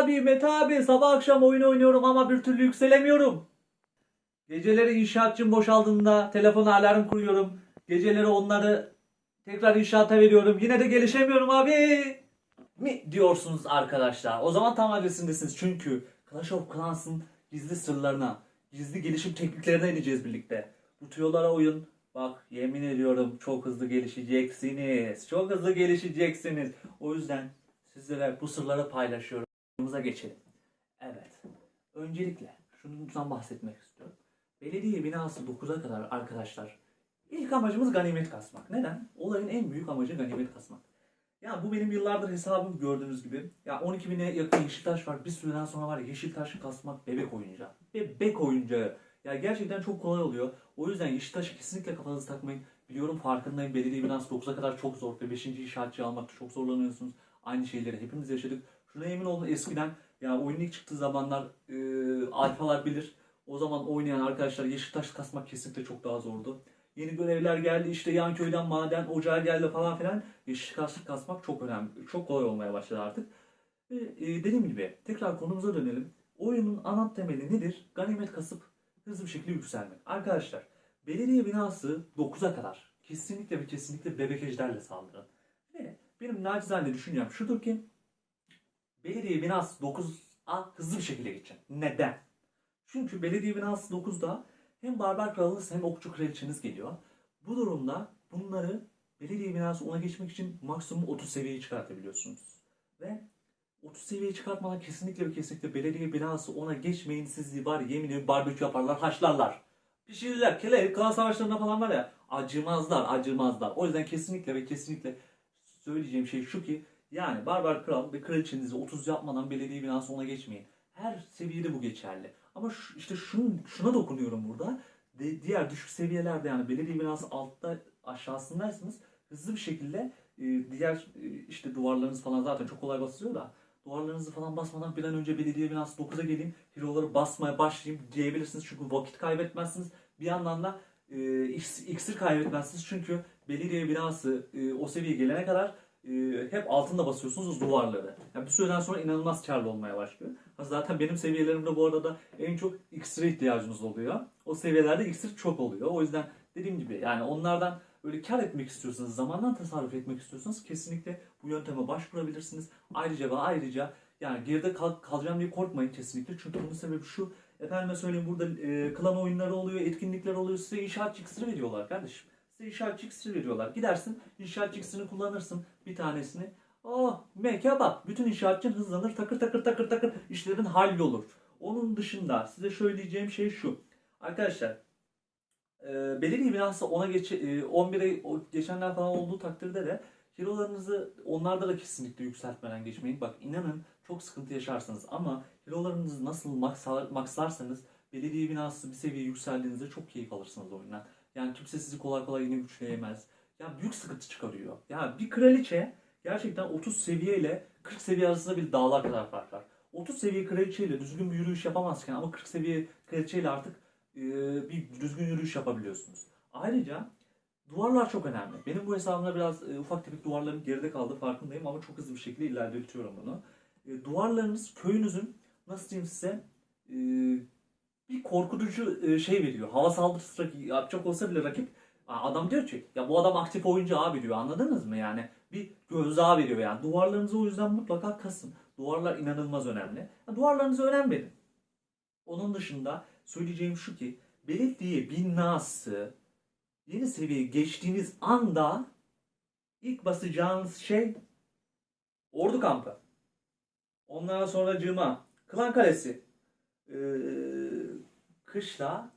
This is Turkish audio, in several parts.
Abi Mete abi sabah akşam oyun oynuyorum ama bir türlü yükselemiyorum. Geceleri inşaatçım boşaldığında telefona alarm kuruyorum. Geceleri onları tekrar inşaata veriyorum. Yine de gelişemiyorum abi. Mi diyorsunuz arkadaşlar. O zaman tam adresindesiniz. Çünkü Clash of Clans'ın gizli sırlarına, gizli gelişim tekniklerine ineceğiz birlikte. Bu tüyolara uyun. Bak yemin ediyorum çok hızlı gelişeceksiniz. Çok hızlı gelişeceksiniz. O yüzden sizlere bu sırları paylaşıyorum. Konumuza geçelim. Evet. Öncelikle şundan bahsetmek istiyorum. Belediye binası 9'a kadar arkadaşlar ilk amacımız ganimet kasmak. Neden? Olayın en büyük amacı ganimet kasmak. Ya bu benim yıllardır hesabım gördüğünüz gibi. Ya 12 bine yakın Yeşiltaş var. Bir süreden sonra var ya Yeşiltaş kasmak bebek oyuncağı. Bebek oyuncağı. Ya gerçekten çok kolay oluyor. O yüzden Yeşiltaş'ı kesinlikle kafanızı takmayın. Biliyorum farkındayım belediye binası 9'a kadar çok zor ve 5. inşaatçı almakta çok zorlanıyorsunuz. Aynı şeyleri hepimiz yaşadık. Şuna emin olun eskiden ya oyun ilk çıktığı zamanlar e, alfalar bilir. O zaman oynayan arkadaşlar Yeşiltaş kasmak kesinlikle çok daha zordu. Yeni görevler geldi işte yan köyden maden ocağı geldi falan filan. Yeşiltaş kasmak çok önemli. Çok kolay olmaya başladı artık. Ve e, dediğim gibi tekrar konumuza dönelim. Oyunun ana temeli nedir? Ganimet kasıp hızlı bir şekilde yükselmek. Arkadaşlar belediye binası 9'a kadar kesinlikle ve kesinlikle bebek ejderle saldırın. Ve benim nacizane düşüncem şudur ki belediye binası 9'a hızlı bir şekilde geçecek. Neden? Çünkü belediye binası 9'da hem barbar kralınız hem okçu kraliçeniz geliyor. Bu durumda bunları belediye binası 10'a geçmek için maksimum 30 seviyeye çıkartabiliyorsunuz. Ve 30 seviyeye çıkartmadan kesinlikle ve kesinlikle belediye binası 10'a geçmeyin sizi var yemin ediyorum barbekü yaparlar haşlarlar. Pişirirler. Kele, klan savaşlarında falan var ya acımazlar acımazlar. O yüzden kesinlikle ve kesinlikle söyleyeceğim şey şu ki yani barbar kral ve kraliçenizi 30 yapmadan belediye binası 10'a geçmeyin. Her seviyede bu geçerli. Ama şu, işte şun, şuna dokunuyorum burada. De, diğer düşük seviyelerde yani belediye binası altta aşağısındaysanız hızlı bir şekilde e, diğer e, işte duvarlarınız falan zaten çok kolay basılıyor da duvarlarınızı falan basmadan bir an önce belediye binası 9'a geleyim hero'ları basmaya başlayayım diyebilirsiniz. Çünkü vakit kaybetmezsiniz. Bir yandan da e, iks- iksir kaybetmezsiniz. Çünkü belediye binası e, o seviyeye gelene kadar e, hep altında basıyorsunuz duvarları. Yani bir süreden sonra inanılmaz karlı olmaya başlıyor. Zaten benim seviyelerimde bu arada en çok iksire ihtiyacınız oluyor. O seviyelerde iksir çok oluyor. O yüzden dediğim gibi yani onlardan böyle kar etmek istiyorsanız, zamandan tasarruf etmek istiyorsanız kesinlikle bu yönteme başvurabilirsiniz. Ayrıca ve ayrıca yani geride kal kalacağım diye korkmayın kesinlikle. Çünkü bunun sebebi şu. Efendime söyleyeyim burada e, klan oyunları oluyor, etkinlikler oluyor. Size inşaat iksiri veriyorlar kardeşim. Size inşaat iksiri veriyorlar. Gidersin inşaat iksirini kullanırsın bir tanesini. Oh bak bütün inşaatçın hızlanır takır takır takır takır işlerin hallolur. Onun dışında size söyleyeceğim şey şu. Arkadaşlar e, belediye binası 10'a geç, e, 11'e o geçenler falan olduğu takdirde de hero'larınızı onlarda da kesinlikle yükseltmeden geçmeyin. Bak inanın çok sıkıntı yaşarsınız ama hero'larınızı nasıl maksar, maksarsanız belediye binası bir seviye yükseldiğinizde çok keyif alırsınız oyundan. Yani kimse sizi kolay kolay yine güçleyemez. Ya büyük sıkıntı çıkarıyor. Ya bir kraliçe gerçekten 30 seviye ile 40 seviye arasında bir dağlar kadar fark var. 30 seviye kraliçe ile düzgün bir yürüyüş yapamazken ama 40 seviye kraliçe ile artık e, bir düzgün yürüyüş yapabiliyorsunuz. Ayrıca duvarlar çok önemli. Benim bu hesabımda biraz e, ufak tefek duvarlarım geride kaldı farkındayım ama çok hızlı bir şekilde ilerletiyorum bunu. E, duvarlarınız köyünüzün nasıl diyeyim size e, bir korkutucu e, şey veriyor. Hava saldırısı yapacak olsa bile rakip adam diyor ki ya bu adam aktif oyuncu abi diyor anladınız mı yani bir gözdağı veriyor yani duvarlarınızı o yüzden mutlaka kasın. Duvarlar inanılmaz önemli. Ya, duvarlarınıza önem verin. Onun dışında söyleyeceğim şu ki belediye binası yeni seviyeye geçtiğiniz anda ilk basacağınız şey ordu kampı. Ondan sonra cıma, klan kalesi, ee, kışla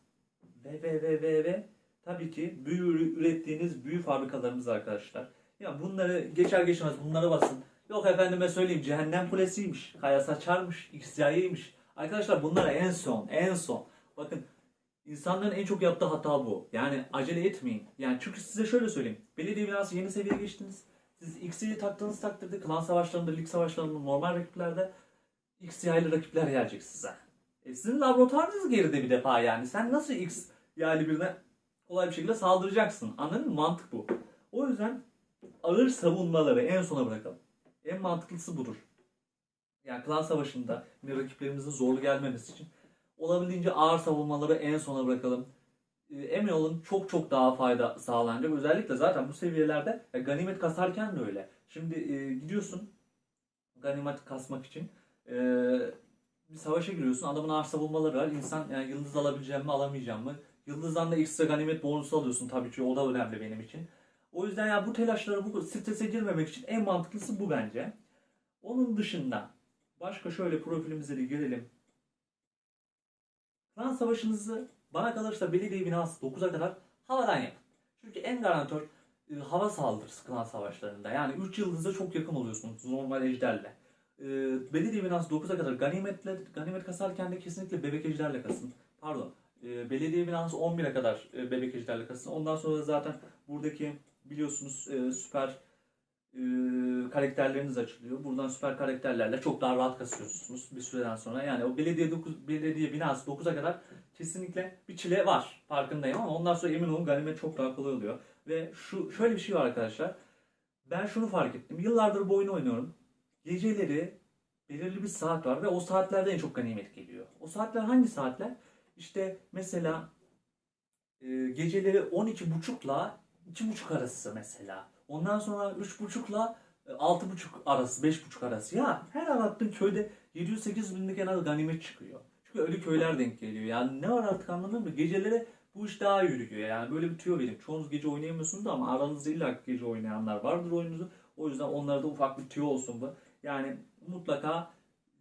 ve ve ve ve ve tabii ki büyü ürettiğiniz büyü fabrikalarımız arkadaşlar. Ya bunları geçer geçmez bunları basın. Yok efendime söyleyeyim cehennem kulesiymiş, kaya saçarmış, XY'ymiş. Arkadaşlar bunlar en son, en son. Bakın insanların en çok yaptığı hata bu. Yani acele etmeyin. Yani çünkü size şöyle söyleyeyim. Belediye binası yeni seviyeye geçtiniz. Siz X'yi taktığınız takdirde klan savaşlarında, lig savaşlarında, normal rakiplerde XY'li rakipler gelecek size. E sizin laboratuvarınız geride bir defa yani. Sen nasıl X yani birine kolay bir şekilde saldıracaksın. Anladın mı? Mantık bu. O yüzden ağır savunmaları en sona bırakalım. En mantıklısı budur. yani klan savaşında yine rakiplerimizin zorlu gelmemesi için olabildiğince ağır savunmaları en sona bırakalım. Ee, Emin olun çok çok daha fayda sağlanacak. Özellikle zaten bu seviyelerde e, ganimet kasarken de öyle. Şimdi e, gidiyorsun ganimet kasmak için e, bir savaşa giriyorsun. Adamın ağır savunmaları var. İnsan yani yıldız alabileceğim mi alamayacağım mı? Yıldızdan da ekstra ganimet bonusu alıyorsun tabii ki. O da önemli benim için. O yüzden ya bu telaşlara, bu strese girmemek için en mantıklısı bu bence. Onun dışında başka şöyle profilimize de girelim. Klan savaşınızı bana kalırsa belediye binası 9'a kadar havadan yapın. Çünkü en garantör e, hava saldırısı klan savaşlarında. Yani 3 yıldıza çok yakın oluyorsunuz normal ejderle. E, belediye binası 9'a kadar ganimetle, ganimet kasarken de kesinlikle bebek ejderle kasın. Pardon. E, belediye binası 11'e kadar e, bebek ejderle kasın. Ondan sonra da zaten buradaki biliyorsunuz e, süper e, karakterleriniz açılıyor. Buradan süper karakterlerle çok daha rahat kasıyorsunuz bir süreden sonra. Yani o belediye 9 belediye binası 9'a kadar kesinlikle bir çile var. Farkındayım ama ondan sonra emin olun ganimet çok daha kolay oluyor. Ve şu şöyle bir şey var arkadaşlar. Ben şunu fark ettim. Yıllardır bu oyunu oynuyorum. Geceleri belirli bir saat var ve o saatlerde en çok ganimet geliyor. O saatler hangi saatler? İşte mesela e, geceleri 12.30'la 2.30 arası mesela. Ondan sonra 3.30'la e, 6.30 arası, 5.30 arası. Ya her arattığın köyde 700-800 binlik en az ganimet çıkıyor. Çünkü ölü köyler denk geliyor. Yani ne var artık anladın mı? Geceleri bu iş daha yürüyor. Yani böyle bir tüyo vereyim. Çoğunuz gece oynayamıyorsunuz ama aranızda illa gece oynayanlar vardır oyununuzu. O yüzden onlara da ufak bir tüyo olsun bu. Yani mutlaka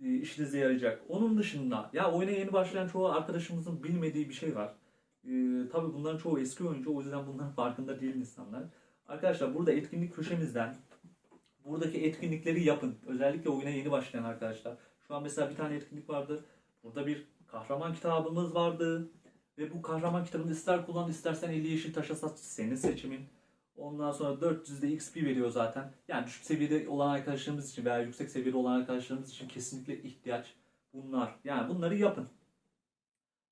e, işinize yarayacak. Onun dışında ya oyuna yeni başlayan çoğu arkadaşımızın bilmediği bir şey var. E, tabii bunların çoğu eski oyuncu o yüzden bunların farkında değil insanlar. Arkadaşlar burada etkinlik köşemizden buradaki etkinlikleri yapın. Özellikle oyuna yeni başlayan arkadaşlar. Şu an mesela bir tane etkinlik vardı. Burada bir kahraman kitabımız vardı. Ve bu kahraman kitabını ister kullan istersen 50 yeşil taşa sat senin seçimin. Ondan sonra 400'de XP veriyor zaten. Yani düşük seviyede olan arkadaşlarımız için veya yüksek seviyede olan arkadaşlarımız için kesinlikle ihtiyaç bunlar. Yani bunları yapın.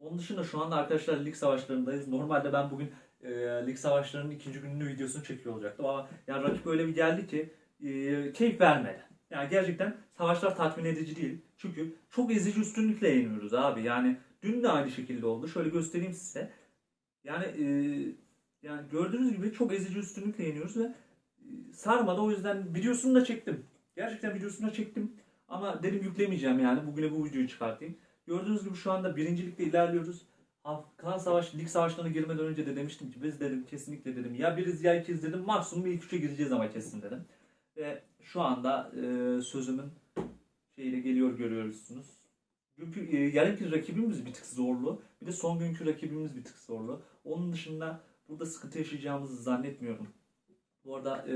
Onun dışında şu anda arkadaşlar lig savaşlarındayız. Normalde ben bugün e, lig savaşlarının ikinci gününün videosunu çekiyor olacaktım ama yani rakip öyle bir geldi ki e, keyif vermedi. Yani gerçekten savaşlar tatmin edici değil. Çünkü çok ezici üstünlükle yeniyoruz abi. Yani dün de aynı şekilde oldu. Şöyle göstereyim size. Yani e, yani gördüğünüz gibi çok ezici üstünlükle yeniyoruz ve e, sarmadı. O yüzden videosunu da çektim. Gerçekten videosunu da çektim. Ama dedim yüklemeyeceğim yani. Bugüne bu videoyu çıkartayım. Gördüğünüz gibi şu anda birincilikte ilerliyoruz. Ha, Klan Savaş, lig savaşlarına girmeden önce de demiştim ki biz dedim kesinlikle dedim ya biriz ya ikiz dedim maksimum ilk üçe gireceğiz ama kesin dedim. Ve şu anda e, sözümün şeyiyle geliyor görüyorsunuz. E, yarınki rakibimiz bir tık zorlu. Bir de son günkü rakibimiz bir tık zorlu. Onun dışında burada sıkıntı yaşayacağımızı zannetmiyorum. Bu arada e,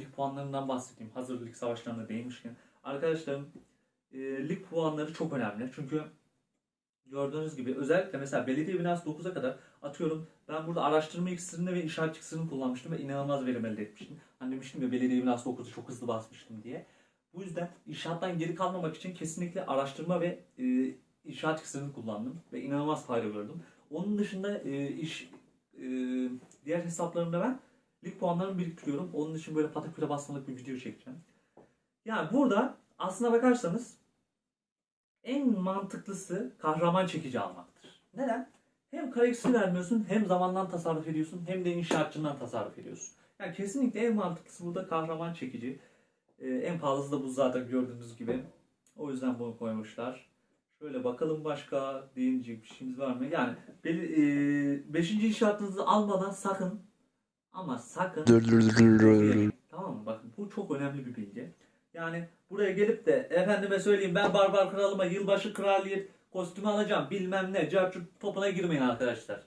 lig puanlarından bahsedeyim. Hazır lig savaşlarına değinmişken. Arkadaşlarım e, lig puanları çok önemli. Çünkü gördüğünüz gibi özellikle mesela belediye binası 9'a kadar atıyorum ben burada araştırma iksirini ve inşaat iksirini kullanmıştım ve inanılmaz verim elde etmiştim. Hani demiştim ya belediye binası 9'u çok hızlı basmıştım diye. Bu yüzden inşaattan geri kalmamak için kesinlikle araştırma ve e, inşaat iksirini kullandım ve inanılmaz fayda gördüm. Onun dışında e, iş e, diğer hesaplarımda ben lig puanlarını biriktiriyorum. Onun için böyle pataküle basmalık bir video çekeceğim. Yani burada aslına bakarsanız en mantıklısı kahraman çekici almaktır. Neden? Hem kareksi vermiyorsun hem zamandan tasarruf ediyorsun hem de inşaatçından tasarruf ediyorsun. Yani kesinlikle en mantıklısı burada kahraman çekici. Ee, en pahalısı da bu zaten gördüğünüz gibi. O yüzden bunu koymuşlar. Şöyle bakalım başka değinecek bir şeyimiz var mı? Yani 5. inşaatınızı almadan sakın ama sakın Tamam mı? Bakın bu çok önemli bir bilgi. Yani buraya gelip de efendime söyleyeyim ben barbar kralıma yılbaşı kraliyet kostümü alacağım bilmem ne carçurt topuna girmeyin arkadaşlar.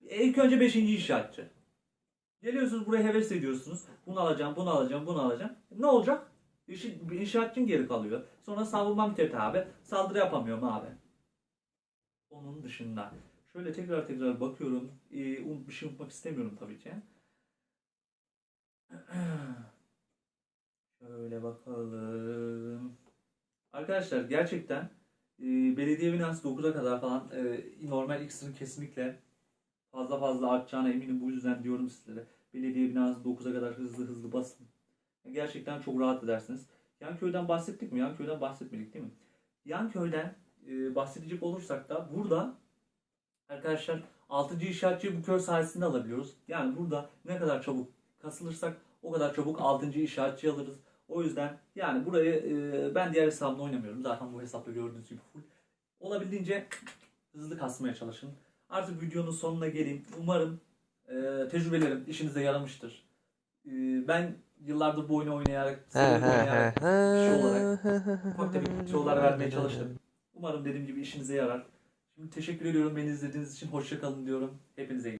İlk önce 5. inşaatçı. Geliyorsunuz buraya heves ediyorsunuz. Bunu alacağım, bunu alacağım, bunu alacağım. Ne olacak? İşin, inşaatçın geri kalıyor. Sonra savunmam kötü abi. Saldırı yapamıyorum abi. Onun dışında. Şöyle tekrar tekrar bakıyorum. Ee, un- bir şey unutmak istemiyorum tabii ki. Şöyle bakalım. Arkadaşlar gerçekten e, belediye binası 9'a kadar falan e, normal X'in kesinlikle fazla fazla artacağına eminim. Bu yüzden diyorum sizlere. Belediye binası 9'a kadar hızlı hızlı basın. Gerçekten çok rahat edersiniz. Yan köyden bahsettik mi? Yan köyden bahsetmedik değil mi? Yan köyden e, bahsedecek olursak da burada arkadaşlar 6. inşaatçıyı bu köy sayesinde alabiliyoruz. Yani burada ne kadar çabuk kasılırsak o kadar çabuk 6. inşaatçıyı alırız. O yüzden yani burayı e, ben diğer hesabımla oynamıyorum. Zaten bu hesapta gördüğünüz gibi full. Olabildiğince hızlı kasmaya çalışın. Artık videonun sonuna geleyim. Umarım e, tecrübelerim işinize yaramıştır. E, ben yıllardır bu oyunu oynayarak, oynayarak kişi olarak ufak tefek tüyolar vermeye çalıştım. Umarım dediğim gibi işinize yarar. Şimdi teşekkür ediyorum beni izlediğiniz için. Hoşça kalın diyorum. Hepinize iyi